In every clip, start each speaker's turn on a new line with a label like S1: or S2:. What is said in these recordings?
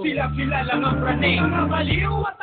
S1: Sila sila lang ang praning Mga baliw at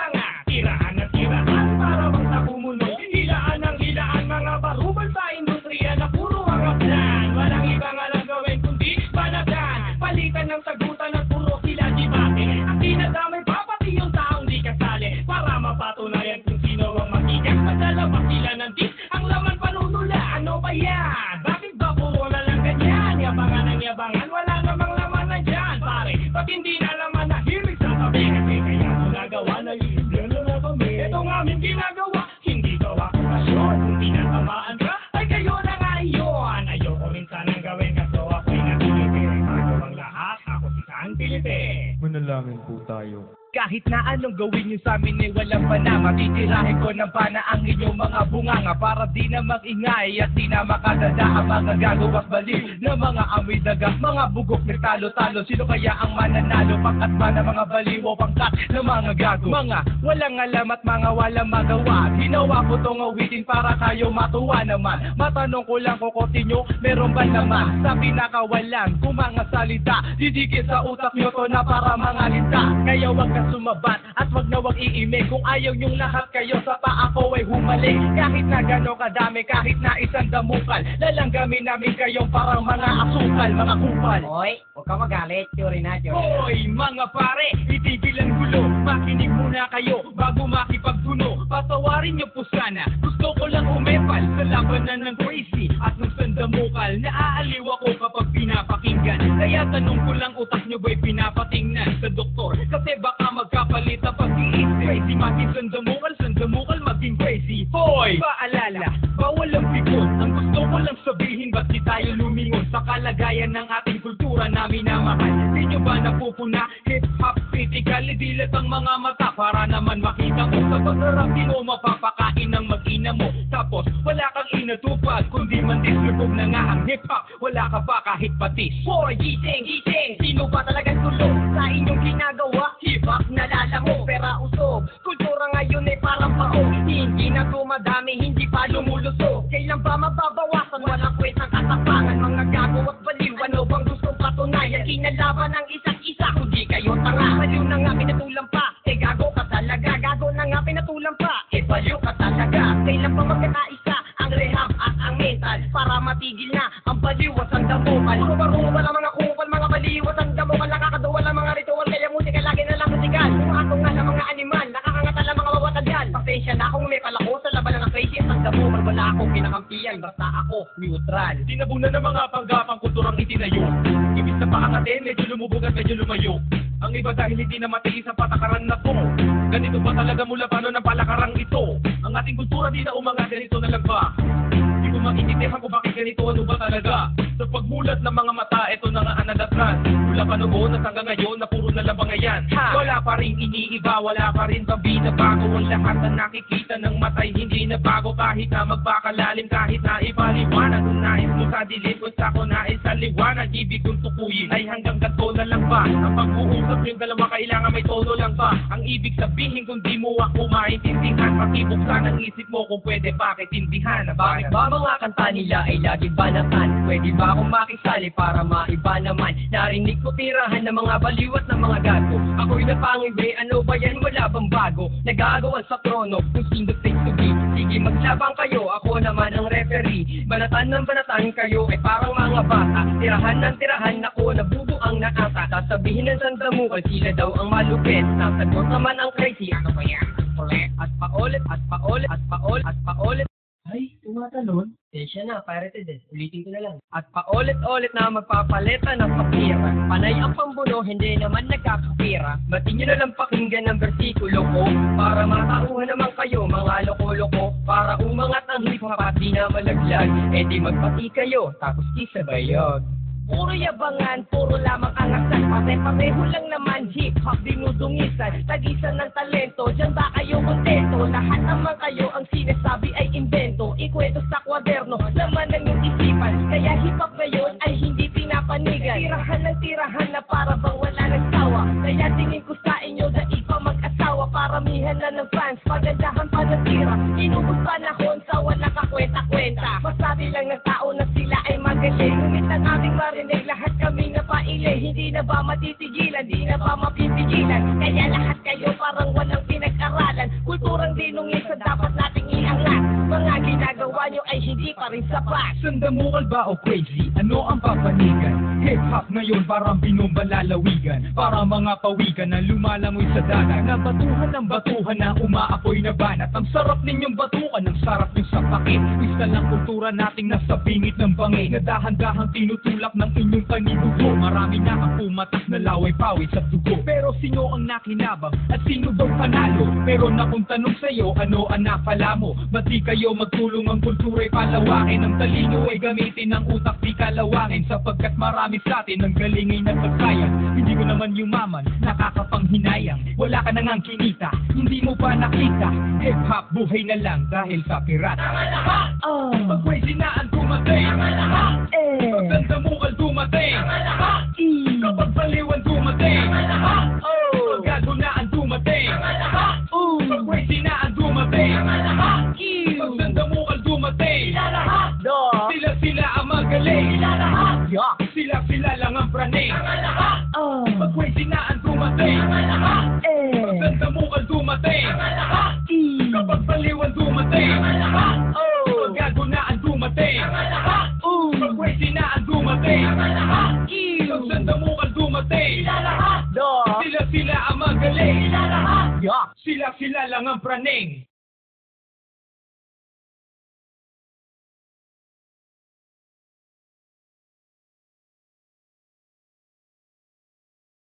S1: hindi na hirig sa tabi Kasi kaya ko nagawa na iiblano na kami Itong aming ginagawa Hindi gawa ko kasyon Kung tinatamaan ka Ay na nga yun Ayoko rin sanang gawin Kaso ako'y nakikitirin Bago ang lahat Ako si San
S2: Manalangin po tayo.
S1: Kahit na anong gawin nyo sa amin ay walang panama Titirahin ko ng pana ang inyong mga bunganga Para di na magingay at di na makadada Ang mga gagawas bali na mga amoy daga Mga bugok na talo-talo Sino kaya ang mananalo? Pangkat ba na mga baliw pangkat na mga gago? Mga walang alam at mga walang magawa Ginawa ko tong awitin para kayo matuwa naman Matanong ko lang kukotin nyo, meron ba naman? Sa pinakawalan, kung mga salita Didikit sa utak nyo to na para mga linta Kaya wag ka sumabat at wag na wag iimik Kung ayaw nyong lahat kayo sa pa ako ay humalik. Kahit na gano'ng kadami, kahit na isang damukal Lalanggamin namin kayong parang mga asukal, mga kupal.
S3: Hoy, huwag ka magalit. Theory na, theory.
S1: Hoy, mga pare, itigil ang gulo. Makinig muna kayo bago makipagtuno. Patawarin niyo po sana. Gusto ko lang umepal sa labanan ng crazy At ng sandamukal. Naaaliw ako kapag pinapakinggan. Kaya tanong ko lang utak niyo ba'y pinapatingnan sa doktor? Kasi baka magkapalit ang pag-iisip Crazy makin sandamukal, sandamukal maging crazy. Hoy, paalala, bawal ang pikon Ang gusto ko lang sabihin ba't di tayo lumingon? Sa kalagayan ng ating kultura na minamahal. Di nyo ba napupuna? Hip-hop critical, dilat ang mga mata. Para naman makita mo sa pagharap di mo mapapakain ng mag-ina mo. Tapos wala kang inatupad Kundi man dislubog na nga ang hip-hop. Wala ka pa kahit patis. Hoy, gising, gising patunayan? Kinalaban ng isa't isa, kundi kayo tanga Baliw na nga pinatulang pa, eh gago ka talaga Gago na nga pinatulang pa, eh baliw ka talaga Kailan ba magkakaisa ang rehab at ang mental Para matigil na ang baliw at ang wala mga kupal, mga Wala akong kinakampiyan, basta ako neutral. Tinabunan ng mga panggapang kulturang itinayo Ibig na paangatin, medyo lumubog at medyo lumayo. Ang iba dahil hindi na matiis ang patakaran na to. Ganito ba talaga mula paano ng palakarang ito? Ang ating kultura di na umangat, ganito na lang ba? Di ko maintindihan kung bakit ganito ano ba talaga Sa pagmulat ng mga mata, ito na nga ang nadatran Mula pa noon at hanggang ngayon na puro na lang bangayan Wala pa rin iniiba, wala pa rin bang binabago Ang lahat na nakikita ng matay. Hindi na bago Kahit na magpakalalim, kahit na ipaliwanag. Kung nais mo sa dilim, kung sa ko nais sa liwanag Ibig kong tukuyin. Ay hanggang gato na lang ba? Ang pag-uusap yung dalawa kailangan may tono lang ba? Ang ibig sabihin kung di mo ako maintindihan Pakibuksan ang isip mo kung pwede pakitindihan Bakit ba mga kanta nila ay lagi banatan? Pwede ba akong makisali para maiba naman? Narinig ko tirahan ng mga baliwat ng mga gago Ako'y napangiwi, ano ba yan? Wala bang bago? Nagagawan sa trono kung sino face to be Sige maglabang kayo, ako naman ang referee Banatan ng banatan kayo ay parang mga bata Tirahan ng tirahan ako, nabubuang na ata Sasabihin ng sandamukal, sila daw ang malupit Nasagot naman ang crazy, ano ba yan? Ulit, at paulit, at paulit, at paulit, at paulit ay, tumatalon. Siya na, pirated. Ulitin ko na lang. At paulit-ulit na magpapaleta ng papira. Panay ang pambuno, hindi naman nagkakapira. Ba't nyo na lang pakinggan ang versikulo ko? Para matauhan naman kayo, mga loko-loko. Para umangat ang hip-hop at di na malaglag. Eh di magpati kayo, tapos di sabayog. Puro yabangan, puro lamang angasan Pare-pareho lang naman hip-hop dinudungisan Tagisan ng talento, dyan ba kayo kontento? Lahat naman kayo ang sinasabi ay invento Ikwento Paramihan na ng fans, pagandahan pa ng tira. Inubos panahon sa walang kakwenta-kwenta. Masabi lang ng tao na sila ay magaling. Ngunit ang aming marinig, lahat kami na paile Hindi
S4: di na ba matitigilan, di na ba mapipigilan? Kaya lahat ginagawa nyo ay hindi pa rin sapat
S1: Sandamukal ba o crazy? Ano ang papanigan? Hip-hop ngayon parang binubalalawigan Para mga pawikan na lumalangoy sa dagat Na batuhan ng batuhan na umaapoy na banat Ang sarap ninyong batukan, ang sarap yung sapakit Isa lang kultura nating nasa bingit ng bangin Na dahan-dahang tinutulak ng inyong panidugo Marami na ang pumatak na laway pawis sa dugo Pero sino ang nakinabang at sino daw panalo? Pero na kung tanong sa'yo, ano ang napala mo? Ba't di kayo magtulong ang kultura'y palawakin Ang talino ay gamitin ng utak di kalawangin. Sapagkat marami sa atin ang galing ay nagsasayang Hindi ko naman yumaman, nakakapanghinayang. Wala ka nang kinita, hindi mo pa nakita. Hip-hop buhay na lang dahil sa pirat
S4: Oh,
S1: Pag na ang dumating
S4: eh,
S1: Pag sandamukal dumating
S4: i,
S1: Kapag baliwan dumating
S4: oh,
S1: Pag gago na ang dumating
S4: ooh,
S1: Pag na ang dumating Pag
S4: ew,
S1: sandamukal dumating
S4: do,
S1: Sila sila ang magaling
S4: yuck.
S1: Sila sila lang ang praning